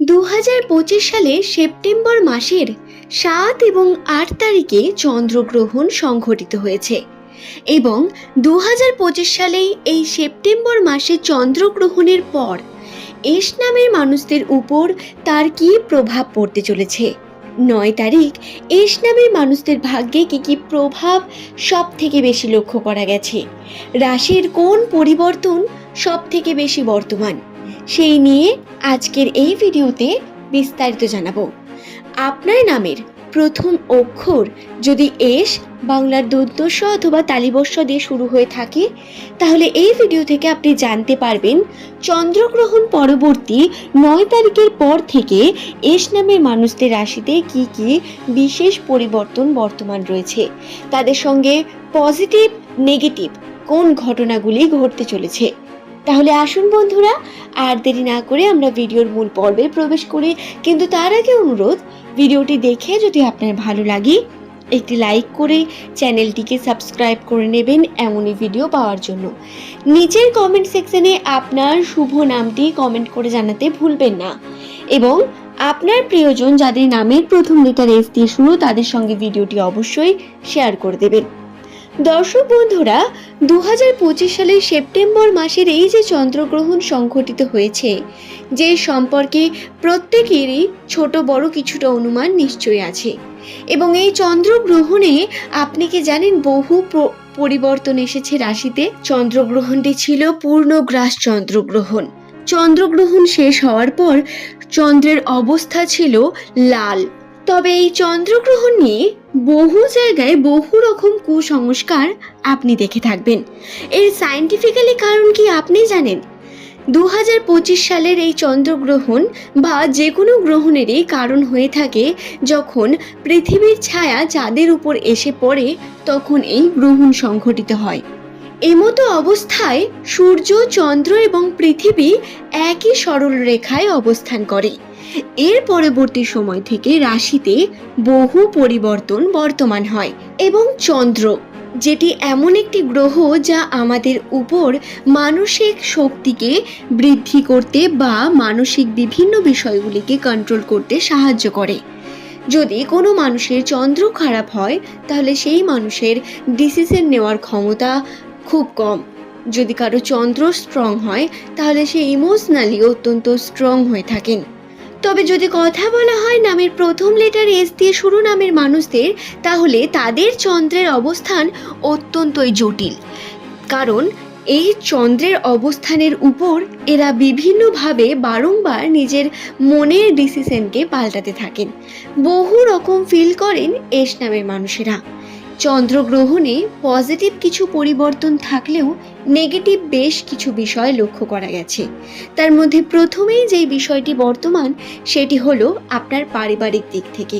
দু হাজার পঁচিশ সালে সেপ্টেম্বর মাসের সাত এবং আট তারিখে চন্দ্রগ্রহণ সংঘটিত হয়েছে এবং দু হাজার পঁচিশ সালেই এই সেপ্টেম্বর মাসে চন্দ্রগ্রহণের পর এস নামের মানুষদের উপর তার কী প্রভাব পড়তে চলেছে? নয় তারিখ, এস নামের মানুষদের ভাগ্যে কী কী প্রভাব সব থেকে বেশি লক্ষ্য করা গেছে? রাশির কোন পরিবর্তন সব থেকে বেশি বর্তমান? সেই নিয়ে আজকের এই ভিডিওতে বিস্তারিত জানাব। আপনার নামের প্রথম অক্ষর যদি এস, বাংলার দন্তস্ব অথবা তালিবস্য দিয়ে শুরু হয়ে থাকে, তাহলে এই ভিডিও থেকে আপনি জানতে পারবেন, চন্দ্রগ্রহণ পরবর্তী নয় তারিখের পর থেকে এস নামের মানুষদের রাশিতে কি কি বিশেষ পরিবর্তন বর্তমান রয়েছে। তাদের সঙ্গে পজিটিভ, নেগেটিভ কোন ঘটনাগুলি ঘটতে চলেছে? তাহলে আসুন বন্ধুরা, আর দেরি না করে আমরা ভিডিওর মূল পর্বে প্রবেশ করি। কিন্তু তার আগে অনুরোধ, ভিডিওটি দেখে যদি আপনার ভালো লাগে, একটি লাইক করে চ্যানেলটিকে সাবস্ক্রাইব করে নেবেন এমনই ভিডিও পাওয়ার জন্য। নিচের কমেন্ট সেকশনে আপনার শুভ নামটি কমেন্ট করে জানাতে ভুলবেন না। এবং আপনার প্রিয়জন যাদের নামের প্রথম লেটার এস দিয়ে শুরু তাদের সঙ্গে ভিডিওটি অবশ্যই শেয়ার করে দেবেন। দর্শক বন্ধুরা দু হাজার পঁচিশ সালের সেপ্টেম্বর মাসের এই যে চন্দ্রগ্রহণ সংঘটিত হয়েছে, যে সম্পর্কে প্রত্যেকেরই ছোট বড় কিছুটা অনুমান নিশ্চয়ই আছে। এবং এই চন্দ্রগ্রহণে আপনি কি জানেন বহু প্র- পরিবর্তন এসেছে রাশিতে? চন্দ্রগ্রহণটি ছিল পূর্ণগ্রাস চন্দ্রগ্রহণ। চন্দ্রগ্রহণ শেষ হওয়ার পর চন্দ্রের অবস্থা ছিল লাল। তবে এই চন্দ্রগ্রহণ নিয়ে বহু জায়গায় বহু রকম কুসংস্কার আপনি দেখে থাকবেন। এর সায়েন্টিফিক্যালি কারণ কি আপনি জানেন? দু হাজার পঁচিশ সালের এই চন্দ্রগ্রহণ বা যে কোনো গ্রহণেরই কারণ হয়ে থাকে যখন পৃথিবীর ছায়া চাঁদের উপর এসে পড়ে, তখন এই গ্রহণ সংঘটিত হয়। এমতো অবস্থায় সূর্য, চন্দ্র এবং পৃথিবী একই সরল রেখায় অবস্থান করে। এর পরবর্তী সময় থেকে রাশিতে বহু পরিবর্তন বর্তমান হয় এবং চন্দ্র, যেটি এমন একটি গ্রহ যা আমাদের উপর মানসিক শক্তিকে বৃদ্ধি করতে বা মানসিক বিভিন্ন বিষয়গুলিকে কন্ট্রোল করতে সাহায্য করে। যদি কোনো মানুষের চন্দ্র খারাপ হয়, তাহলে সেই মানুষের ডিসিশন নেওয়ার ক্ষমতা খুব কম। যদি কারও চন্দ্র স্ট্রং হয়, তাহলে সে ইমোশনালি অত্যন্ত স্ট্রং হয়ে থাকেন। তবে যদি কথা বলা হয় নামের প্রথম লেটার এস দিয়ে শুরু নামের মানুষদের, তাহলে তাদের চন্দ্রের অবস্থান অত্যন্তই জটিল। কারণ এই চন্দ্রের অবস্থানের উপর এরা বিভিন্নভাবে বারংবার নিজের মনের ডিসিশনকে পাল্টাতে থাকেন। বহু রকম ফিল করেন এস নামের মানুষেরা। চন্দ্রগ্রহণে পজিটিভ কিছু পরিবর্তন থাকলেও নেগেটিভ বেশ কিছু বিষয় লক্ষ্য করা গেছে। তার মধ্যে প্রথমেই যেই বিষয়টি বর্তমান, সেটি হলো আপনার পারিবারিক দিক থেকে।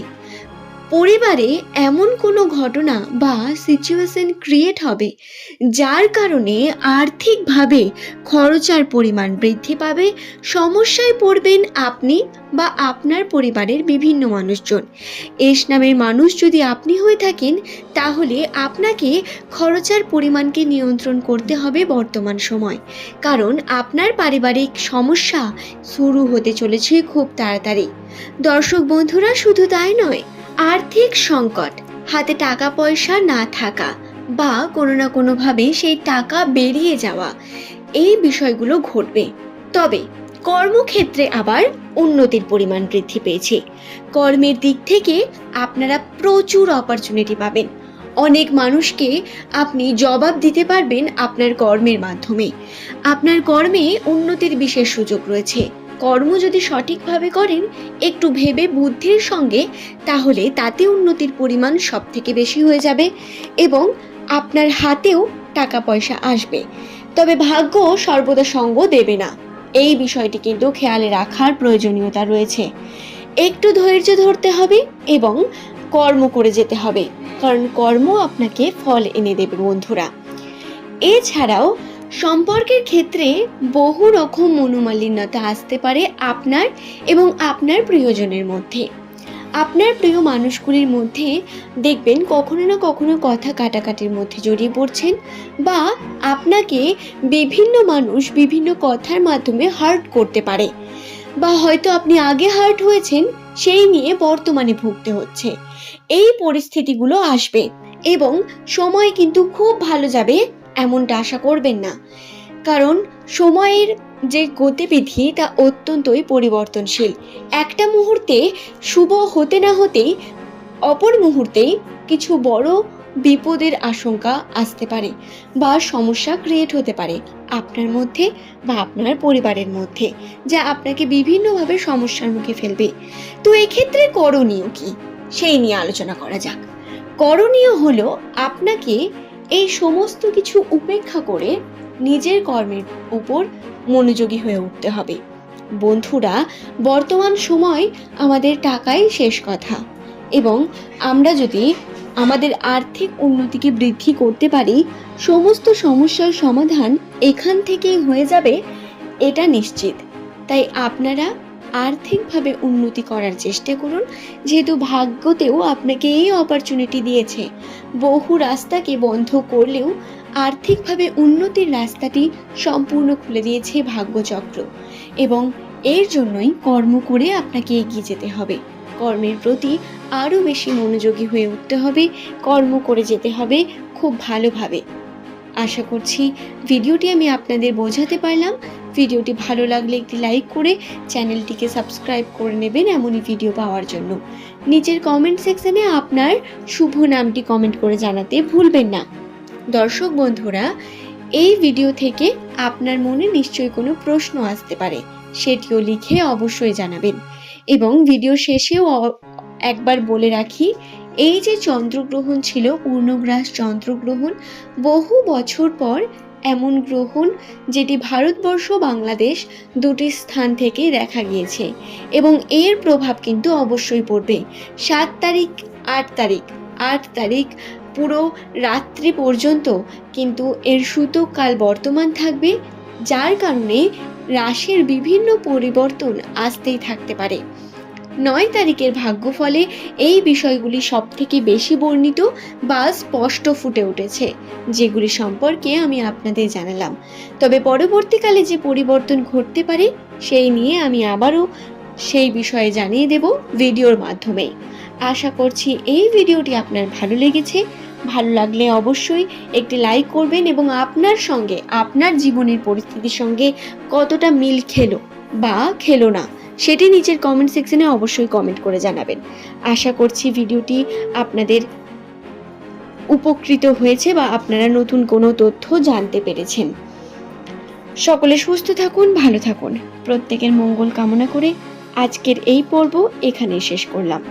পরিবারে এমন কোনো ঘটনা বা সিচুয়েশন ক্রিয়েট হবে যার কারণে আর্থিকভাবে খরচার পরিমাণ বৃদ্ধি পাবে, সমস্যায় পড়বেন আপনি বা আপনার পরিবারের বিভিন্ন মানুষজন। এস নামের মানুষ যদি আপনি হয়ে থাকেন, তাহলে আপনাকে খরচার পরিমাণকে নিয়ন্ত্রণ করতে হবে বর্তমান সময়। কারণ আপনার পারিবারিক সমস্যা শুরু হতে চলেছে খুব তাড়াতাড়ি। দর্শক বন্ধুরা, শুধু তাই নয় আর্থিক সংকট। হাতে টাকা পয়সা না থাকা বা কোনো না কোনোভাবে সেই টাকা বেরিয়ে যাওয়া, এই বিষয়গুলো ঘটবে। তবে কর্মক্ষেত্রে আবার উন্নতির পরিমাণ বৃদ্ধি পেয়েছে। কর্মের দিক থেকে আপনারা প্রচুর অপরচুনিটি পাবেন। অনেক মানুষকে আপনি জবাব দিতে পারবেন আপনার কর্মের মাধ্যমে। আপনার কর্মে উন্নতির বিশেষ সুযোগ রয়েছে। কর্ম যদি সঠিকভাবে করেন, একটু ভেবে বুদ্ধির সঙ্গে, তাহলে তাতে উন্নতির পরিমাণ সব থেকে বেশি হয়ে যাবে এবং আপনার হাতেও টাকা পয়সা আসবে। তবে ভাগ্য সর্বদা সঙ্গ দেবে না। এই বিষয়টি কিন্তু খেয়ালে রাখার প্রয়োজনীয়তা রয়েছে। একটু ধৈর্য ধরতে হবে এবং কর্ম করে যেতে হবে। কারণ কর্ম আপনাকে ফল এনে দেবে বন্ধুরা। এছাড়াও সম্পর্কের ক্ষেত্রে বহু রকম মনোমালিন্যতা আসতে পারে আপনার এবং আপনার প্রিয়জনের মধ্যে। আপনার প্রিয় মানুষগুলির মধ্যে দেখবেন কখনো না কখনো কথা কাটাকাটির মধ্যে জড়িয়ে পড়ছেন বা আপনাকে বিভিন্ন মানুষ বিভিন্ন কথার মাধ্যমে হার্ট করতে পারে। বা হয়তো আপনি আগে হার্ট হয়েছেন, সেই নিয়ে বর্তমানে ভুগতে হচ্ছে। এই পরিস্থিতিগুলো আসবে এবং সময় কিন্তু খুব ভালো যাবে এমনটা আশা করবেন না। কারণ সময়ের যে গতিবিধি, তা অত্যন্তই পরিবর্তনশীল। একটা মুহূর্তে শুভ হতে না হতেই, অপর মুহূর্তেই কিছু বড় বিপদের আশঙ্কা আসতে পারে বা সমস্যা ক্রিয়েট হতে পারে আপনার মধ্যে বা আপনার পরিবারের মধ্যে, যা আপনাকে বিভিন্নভাবে সমস্যার মুখে ফেলবে। তো এক্ষেত্রে করণীয় কি? সেই নিয়ে আলোচনা করা যাক। করণীয় হলো আপনাকে এই সমস্ত কিছু উপেক্ষা করে নিজের কর্মের উপর মনোযোগী হয়ে উঠতে হবে। বন্ধুরা, বর্তমান সময় আমাদের টাকাই শেষ কথা এবং আমরা যদি আমাদের আর্থিক উন্নতিকে বৃদ্ধি করতে পারি, সমস্ত সমস্যার সমাধান এখান থেকেই হয়ে যাবে, এটা নিশ্চিত। তাই আপনারা আর্থিকভাবে উন্নতি করার চেষ্টা করুন। যেহেতু ভাগ্যতেও আপনাকে এই অপরচুনিটি দিয়েছে। বহু রাস্তাকে বন্ধ করলেও আর্থিকভাবে উন্নতির রাস্তাটি সম্পূর্ণ খুলে দিয়েছে ভাগ্যচক্র। এবং এর জন্যই কর্ম করে আপনাকে এগিয়ে যেতে হবে। কর্মের প্রতি আরও বেশি মনোযোগী হয়ে উঠতে হবে। কর্ম করে যেতে হবে খুব ভালোভাবে। আশা করছি ভিডিওটি আমি আপনাদের বোঝাতে পারলাম। ভিডিওটি ভালো লাগলে একটি লাইক করে চ্যানেলটিকে সাবস্ক্রাইব করে নেবেন এমনই ভিডিও পাওয়ার জন্য। নিচের কমেন্ট সেকশানে আপনার শুভ নামটি কমেন্ট করে জানাতে ভুলবেন না। দর্শক বন্ধুরা, এই ভিডিও থেকে আপনার মনে নিশ্চয়ই কোনো প্রশ্ন আসতে পারে। সেটিও লিখে অবশ্যই জানাবেন। এবং ভিডিও শেষেও একবার বলে রাখি, এই যে চন্দ্রগ্রহণ ছিল পূর্ণগ্রাস চন্দ্রগ্রহণ, বহু বছর পর এমন গ্রহণ যেটি ভারতবর্ষ বাংলাদেশ দুটি স্থান থেকে দেখা গিয়েছে এবং এর প্রভাব কিন্তু অবশ্যই পড়বে। সাত তারিখ, আট তারিখ আট তারিখ পুরো রাত্রি পর্যন্ত কিন্তু এর সূতককাল বর্তমান থাকবে, যার কারণে রাশির বিভিন্ন পরিবর্তন আসতেই থাকতে পারে। নয় তারিখের ভাগ্যফলে এই বিষয়গুলি সব থেকে বেশি বর্ণিত বা স্পষ্ট ফুটে উঠেছে, যেগুলি সম্পর্কে আমি আপনাদের জানালাম। তবে পরবর্তীকালে যে পরিবর্তন ঘটতে পারে, সেই নিয়ে আমি আবারও সেই বিষয়ে জানিয়ে দেব ভিডিওর মাধ্যমে। আশা করছি এই ভিডিওটি আপনার ভালো লেগেছে। ভালো লাগলে অবশ্যই একটি লাইক করবেন এবং আপনার সঙ্গে, আপনার জীবনের পরিস্থিতির সঙ্গে কতটা মিল খেলো বা খেলো না সেটি নিচের কমেন্ট সেকশনে অবশ্যই কমেন্ট করে জানাবেন। আশা করছি ভিডিওটি আপনাদের উপকৃত হয়েছে বা আপনারা নতুন কোনো তথ্য জানতে পেরেছেন। সকলে সুস্থ থাকুন, ভালো থাকুন। প্রত্যেকের মঙ্গল কামনা করে আজকের এই পর্ব এখানে শেষ করলাম।